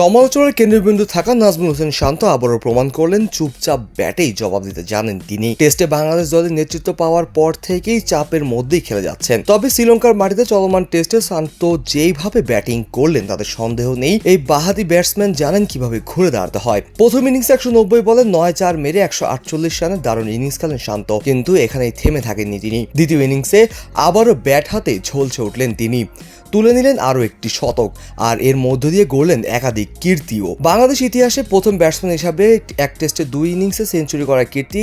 সমালোচনার কেন্দ্রবিন্দু থাকা নাজমুল হোসেন শান্ত আবারও প্রমাণ করলেন, চুপচাপ ব্যাটেই জবাব দিতে জানেন তিনি। টেস্টে বাংলাদেশ দলের নেতৃত্ব পাওয়ার পর থেকেই চাপের মধ্যেই খেলে যাচ্ছেন। তবে শ্রীলঙ্কার মাটিতে চলমান টেস্টে শান্ত যেইভাবে ব্যাটিং করলেন, তাতে সন্দেহ নেই। এই বাহাদি ব্যাটসম্যান জানেন কীভাবে ঘুরে দাঁড়াতে হয়। প্রথম ইনিংসে একশো নব্বই বলে নয় চার মেরে একশো আটচল্লিশ রানের দারুণ ইনিংস খেলেন শান্ত, কিন্তু এখানেই থেমে থাকেননি তিনি। দ্বিতীয় ইনিংসে আবারও ব্যাট হাতে ঝলছে উঠলেন তিনি। তুলে নিলেন আরও একটি শতক, আর এর মধ্য দিয়ে গড়লেন একাধিক কীর্তিও। বাংলাদেশ ইতিহাসে প্রথম ব্যাটসম্যান হিসাবে এক টেস্টে দুই ইনিংসে সেঞ্চুরি করার কীর্তি,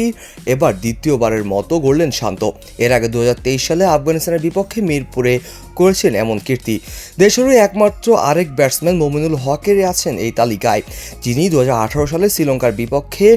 এবার দ্বিতীয়বারের মতো গড়লেন শান্ত। এর আগে দুই হাজার তেইশ সালে আফগানিস্তানের বিপক্ষে মিরপুরে করেছেন এমন কীর্তি। দেশেরই একমাত্র আরেক ব্যাটসম্যান মমিনুল হকের আছেন এই তালিকায়, যিনি দু হাজার আঠারো সালে শ্রীলঙ্কার বিপক্ষে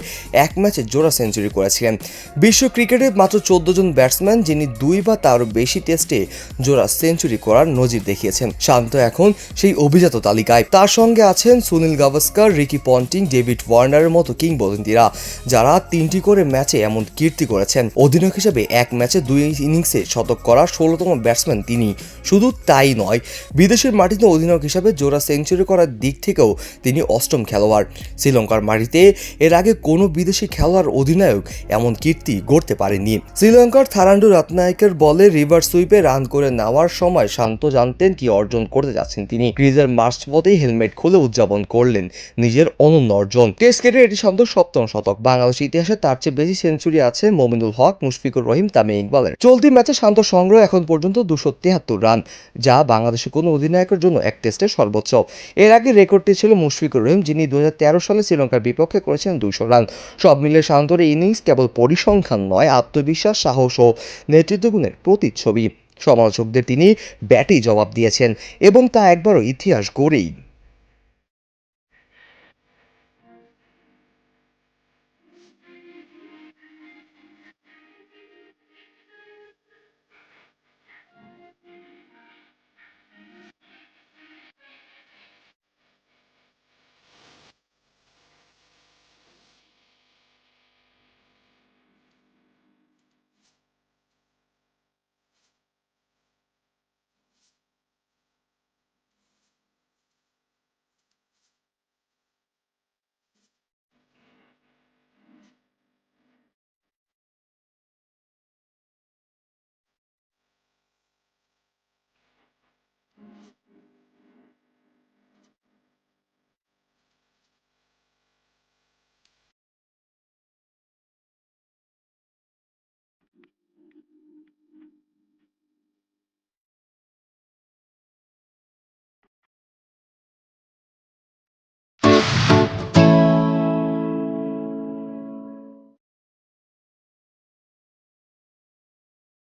এক ম্যাচে জোড়া সেঞ্চুরি করেছিলেন। বিশ্ব ক্রিকেটে মাত্র চোদ্দ জন ব্যাটসম্যান, যিনি দুই বা তারও বেশি টেস্টে জোড়া সেঞ্চুরি করার নজির দেখিয়েছেন। শান্ত এখন সেই অভিজাত তালিকায়। তার সঙ্গে আছেন Sunil Gavaskar, Ricky Ponting, David ওয়ার্নারের মতো কিংবদন্তিরা, যারা তিনটি করে ম্যাচে এমন কীর্তি করেছেন। অধিনায়ক হিসেবে এক ম্যাচে দুই ইনিংসে শতক করা ষোলোতম ব্যাটসম্যান তিনি। শুধু তাই নয়, বিদেশের মাটিতে অধিনায়ক হিসাবে জোড়া সেঞ্চুরি করার দিক থেকেও তিনি অষ্টম খেলোয়াড়। শ্রীলঙ্কার মাটিতে এর আগে কোনো বিদেশি খেলোয়াড় অধিনায়ক এমন কীর্তি গড়তে পারেনি শ্রীলঙ্কার থারান্ডু রত্নায়কের বলে রিভার সুইপে রান করে নেওয়ার সময় শান্ত জানতেন কি অর্জন করতে যাচ্ছেন তিনি। ক্রিজের মার্চ পথেই হেলমেট খুলে উদযাপন করলেন নিজের অনন্য অর্জন। টেস্ট ক্রিকেটে এটি শান্ত সপ্তম শতক। বাংলাদেশ ইতিহাসে তার চেয়ে বেশি সেঞ্চুরি আছে মমিনুল হক, মুশফিকুর রহিম, তামিম ইকবালের। চলতি ম্যাচে শান্ত সংগ্রহ এখন পর্যন্ত দুশো তিয়াত্তর রান। যা বাংলাদেশের কোনো অধিনায়কের জন্য এক টেস্টের সর্বোচ্চ। এর আগে রেকর্ডটি ছিল মুশফিকুর রহিম, যিনি দুই হাজার তেরো সালে শ্রীলঙ্কার বিপক্ষে করেছেন দুশো রান। সব মিলে শান্তর ইনিংস কেবল পরিসংখ্যান নয়, আত্মবিশ্বাস, সাহস ও নেতৃত্বগুণের প্রতিচ্ছবি। সমালোচকদের তিনি ব্যাটি জবাব দিয়েছেন এবং তা একবারও ইতিহাস গড়েই